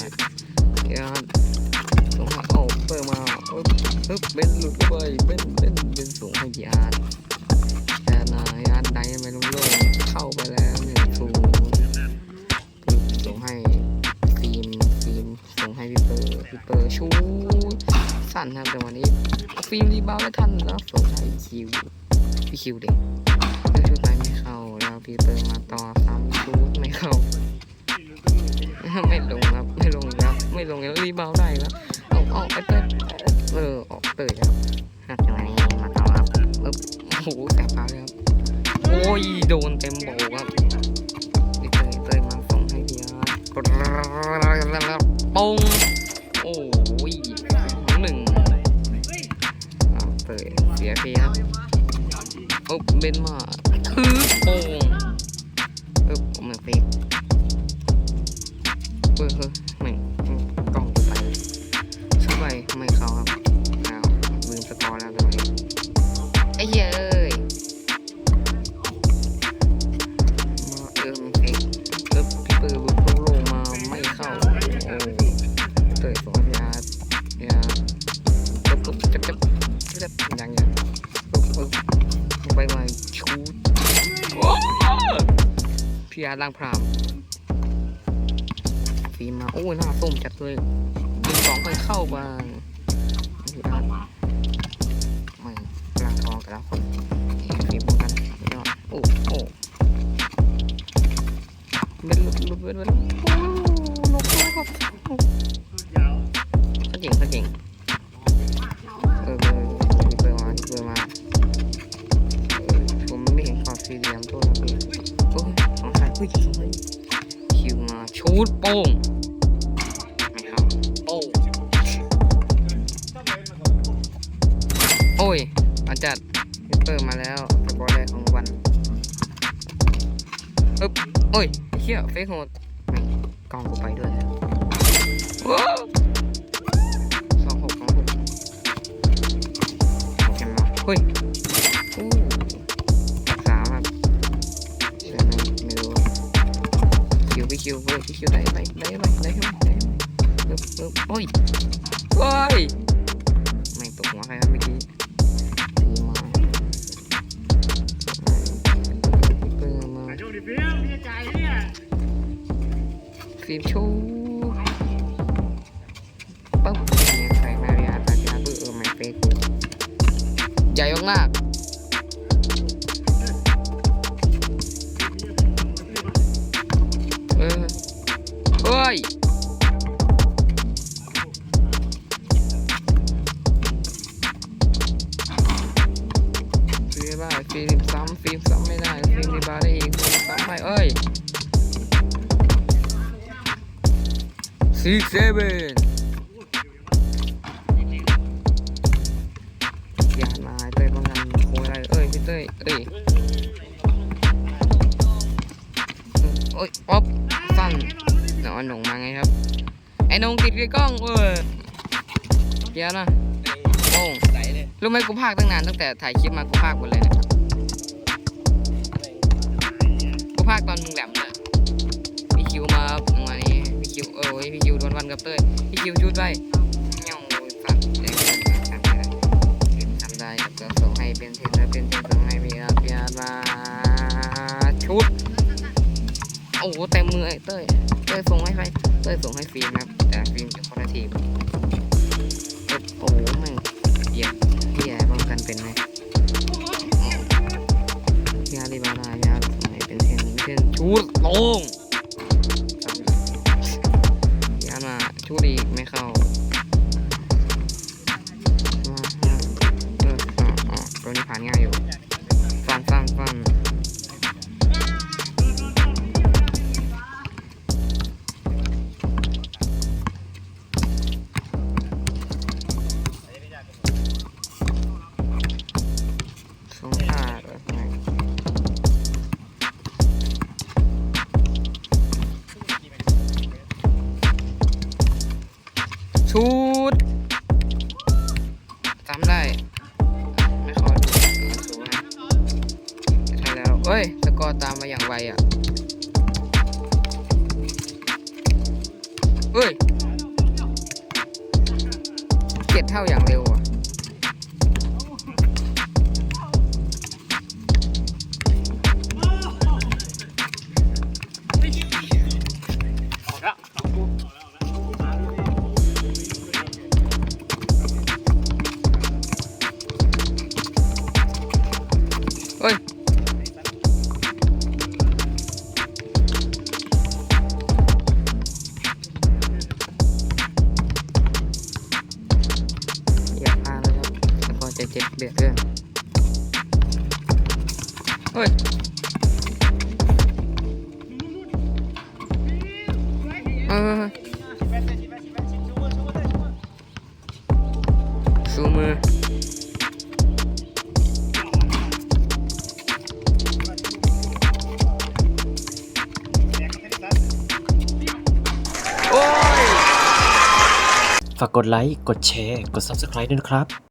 การส่งห้โอ้เปิดมาปึ๊บปึ๊บเป็นหลุดไปเป็นเป็นเป็นสูงให้กี่อานแต่นะอาร์ได้ไม่รู้เรื่องเข้าไปแล้วหนึ่งสูงส่งให้ทีมทีมส่งให้พี่เปิร์พี่เปิร์ชูสั้นครับแต่วันนี้ฟิล์มรีบาวไม่ทันแล้วส่งให้คิวพี่คิวเด็กชุดไปไม่เข้าแล้วพี่เปิร์มาต่อซ้ำชูดไม่เข้าไม่ลง ครับไม่ลงแล้วรีบาวได้แล้วเอาเอาไอ้เต้ยเออออกเตยครับครับจังหวะนี้มาต่อครับปึ๊บโอ้โหแสบตาเลยครับโอ้ยโดนเต็มโบกครับไอ้เตยเตยมาส่งให้พี่ครับปงโอ้ยหนึ่งเอาเตยเสียพี่ครับปึ๊บเบนมาถือโป่งปึ๊บผมเหมือนเฟกเฮ้ยเฮ้ย บยังยังปุ๊บปุ๊บไปมาชูพี่อาร์ล่างพรามฟิล์มา โอ้ยหน้าส้มจัดเลยยิงสองไปเข้าบ้างไม่ได้ไม่กลางทองกันแล้วคนฟิล์มกันไม่ยอดโอ้โอ้เป็นลุดลุดเป็นเป็นโอ้นกตัวครับ อุ้ยสองคิวมาชูดโป้งไม่เข้าโป้งโอ้ยอาจัดมิปเตอร์มาแล้วสกอร์แรกของวันอึ๊บโอ้ยเชี่ยเฟกโหดแม่กล้องกูไปด้วยแล้วสองหกสองหกโอเคมาเฮ้ย คิวไปคิวเว้ยพี่คิวได้ได้ได้ไหมได้ไหมได้ไหมปึ๊บปึ๊บโอ้ยโอ้ยไม่ตกหัวใครครับเมื่อกี้ดีมาเปิดมาโชคดีเพี้ยมีใจเนี่ยฟิล์มชูปึ๊บเนี่ยใส่มาริอาตาจาเบอร์เอไม่เฟกใหญ่มากๆ ฟิล์มบ้าฟิล์มซ้ำฟิล์มซ้ำไม่ได้ฟิล์มรีบาร์ได้อีกฟิล์มซ้ำไม่เอ้ยซิกเซเว่นอย่ามาเต้ยป้องกันโคอะไรเอ้ยพี่เต้ยเอ้ยโอ้ยป๊อปสั้นเดี๋ยวเอาหนงมาไงครับไอ้นงติดกล้องเออเดี๋ยวนะโอ้ รู้ไหมกูพากตั้งนานตั้งแต่ถ่ายคลิปมากูพากหมดเลยนะกูพากตอนมึงแหลมเลยพี่คิวมาครับจังวะนี้พี่คิวเอ้ยพี่คิวโดนวันกับเต้ยพี่คิวชุดไปเงี้ยวสัตว์เด็กทำได้ทำได้ก็ส่งให้เป็นเทนแล้วเป็นเทนส่งให้พี่อาร์พี่อาร์มาชุดโอ้โหเต็มมือไอ้เต้ยเต้ยส่งให้ใครเต้ยส่งให้ฟิล์มครับแต่ฟิล์มจะคนละทีมโอ้โห เป็นไหมยาลีบาลายาสมัยเป็นเทนเทนชูดลงยามาชูดอีกไม่เข้าตัวนี้ผ่านง่ายอยู่ ชุดจำได้ ไม่ขอดูสูงนะใช่แล้วเอ้ย สกอร์ตามมาอย่างไวอะเฮ้ยเจ็ดเท่าอย่างเร็วอะ ôi เหยียบพาแล้วครับแต่พอจะเจ็บเดือดเรื่องเฮ้ยเออ ฝากกดไลค์ กดแชร์ กด Subscribe ด้วยนะครับ